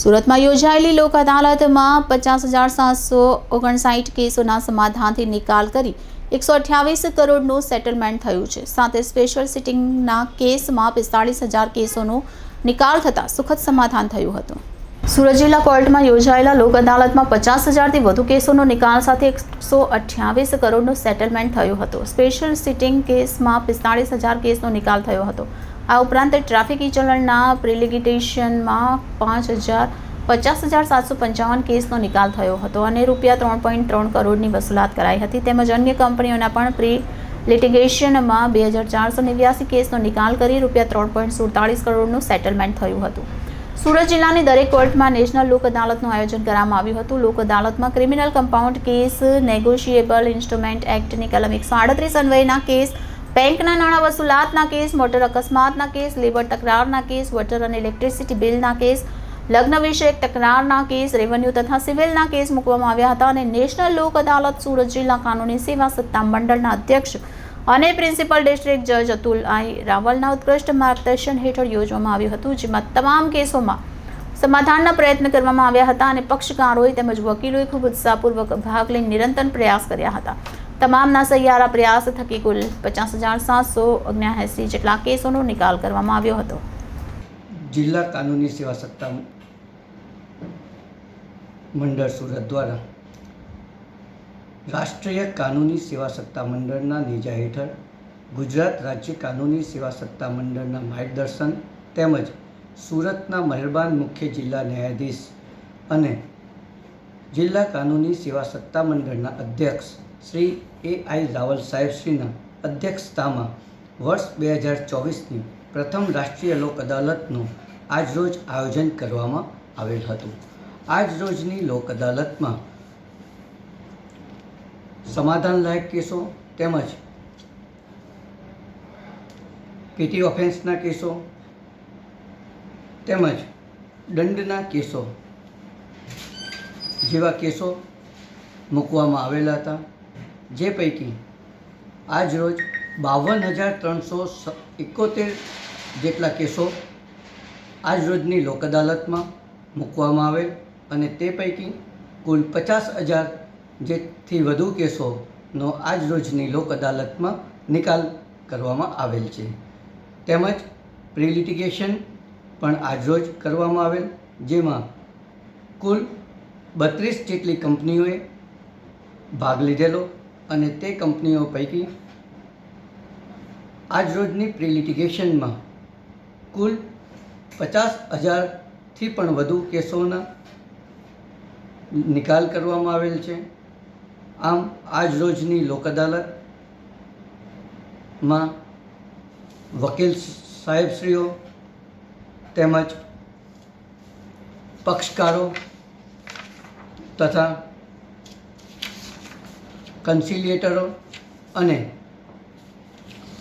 સુરતમાં યોજાયેલી લોક અદાલતમાં પચાસ હજાર સાતસો ઓગણસાઠ કેસોના સમાધાનથી નિકાલ કરી એકસો અઠ્યાવીસ કરોડનું સેટલમેન્ટ થયું છે. સાથે સ્પેશિયલ સિટિંગના કેસમાં પિસ્તાળીસ હજાર કેસોનો નિકાલ થતાં સુખદ સમાધાન થયું હતું. સુરત જિલ્લા કોર્ટમાં યોજાયેલા લોક અદાલતમાં પચાસ હજારથી વધુ કેસોનો નિકાલ સાથે એકસો અઠ્યાવીસ કરોડનું સેટલમેન્ટ થયું હતું. સ્પેશિયલ સિટિંગ કેસમાં પિસ્તાળીસ હજાર કેસનો નિકાલ થયો હતો. આ ઉપરાંત ટ્રાફિક ઈ ચલણના પ્રિલિગિટેશનમાં પાંચ હજાર પચાસ હજાર સાતસો પંચાવન કેસનો નિકાલ થયો હતો અને રૂપિયા ત્રણ પોઈન્ટ ત્રણ કરોડની વસૂલાત કરાઈ હતી તેમજ અન્ય કંપનીઓના પણ પ્રી લિટિગેશનમાં બે હજાર ચારસો નેવ્યાસી કેસનો નિકાલ કરી રૂપિયા ત્રણ પોઈન્ટ સુડતાળીસ કરોડનું સેટલમેન્ટ થયું હતું. સુરત જિલ્લાની દરેક કોર્ટમાં નેશનલ લોક અદાલતનું આયોજન કરવામાં આવ્યું હતું. લોક અદાલતમાં criminal compound case, negotiable instrument એક્ટની કલમ એકસો આડત્રીસ અન્વયના કેસ બેંકના નાણાં વસૂલાતના કેસ, મોટર અકસ્માતના કેસ, લેબર તકરારના કેસ, વોટર અને ઇલેક્ટ્રિસિટી બિલના કેસ, લગ્ન વિષયક તકરારના કેસ, રેવન્યુ તથા સિવિલના કેસ મૂકવામાં આવ્યા હતા અને નેશનલ લોક અદાલત સુરત જિલ્લા કાનૂની સેવા સત્તા મંડળના અધ્યક્ષ અને પ્રિન્સિપલ ડિસ્ટ્રિક્ટ જજ અતુલ આઈ રાવલના ઉત્કૃષ્ટ માર્ગદર્શન હેઠળ યોજવામાં આવ્યું હતું, જેમાં તમામ કેસોમાં સમાધાનના પ્રયત્ન કરવામાં આવ્યા હતા અને પક્ષકારોએ તેમજ વકીલોએ ખૂબ ઉત્સાહપૂર્વક ભાગ લઈ નિરંતર પ્રયાસ કર્યા હતા. તમામના સહિયારા પ્રયાસ થકી કુલ પચાસ હજાર સાતસો ઓગણ્યાએંસી જેટલા કેસોનો નિકાલ કરવામાં આવ્યો હતો. જિલ્લા કાનૂની સેવા સત્તા મંડળ સુરત દ્વારા રાષ્ટ્રીય કાનૂની સેવા સત્તા મંડળના નેજા હેઠળ ગુજરાત રાજ્ય કાનૂની સેવા સત્તા મંડળના માર્ગદર્શન તેમજ સુરતના મહેરબાન મુખ્ય જિલ્લા ન્યાયાધીશ અને જિલ્લા કાનૂની સેવા સત્તા મંડળના અધ્યક્ષ શ્રી એ આઈ રાવલ સાહેબશ્રીના અધ્યક્ષતામાં વર્ષ બે હજાર ચોવીસની પ્રથમ રાષ્ટ્રીય લોક અદાલતનું આજરોજ આયોજન કરવામાં આવેલ હતું. આજરોજની લોક અદાલતમાં સમાધાનલાયક કેસો તેમજ પીટી ઓફેન્સના કેસો તેમજ દંડના કેસો જેવા કેસો મૂકવામાં આવેલા હતા. જે પૈકી આજરોજ બાવન હજાર ત્રણસો એકોતેર જેટલા કેસો આજરોજની લોક અદાલતમાં મૂકવામાં આવેલ અને તે પૈકી કુલ પચાસ હજાર જેથી વધુ કેસોનો આજરોજની લોક અદાલતમાં નિકાલ કરવામાં આવેલ છે. તેમજ પ્રિલિટિગેશન પણ આજરોજ કરવામાં આવેલ, જેમાં કુલ બત્રીસ જેટલી કંપનીઓએ ભાગ લીધેલો અને તે કંપનીઓ પૈકી આજરોજની પ્રિલિટિગેશનમાં કુલ પચાસ હજારથી પણ વધુ કેસોના નિકાલ કરવામાં આવેલ છે. આમ આજરોજની લોક અદાલતમાં વકીલ સાહેબશ્રીઓ તેમજ પક્ષકારો તથા કન્સિલિએટરો અને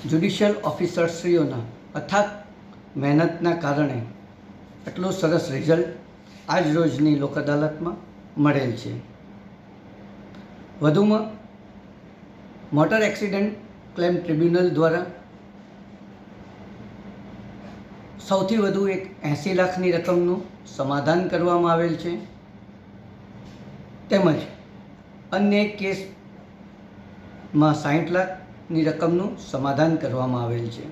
જ્યુડિશિયલ ઓફિસરશ્રીઓના અથાક મહેનતના કારણે આટલું સરસ રિઝલ્ટ આજ રોજની લોક અદાલતમાં મળેલ છે. વધુમાં, મોટર એક્સિડન્ટ ક્લેમ ટ્રિબ્યુનલ દ્વારા સૌથી વધુ એક એંસી લાખની રકમનું સમાધાન કરવામાં આવેલ છે. તેમજ અન્ય એક કેસમાં સાઠ લાખની રકમનું સમાધાન કરવામાં આવેલ છે.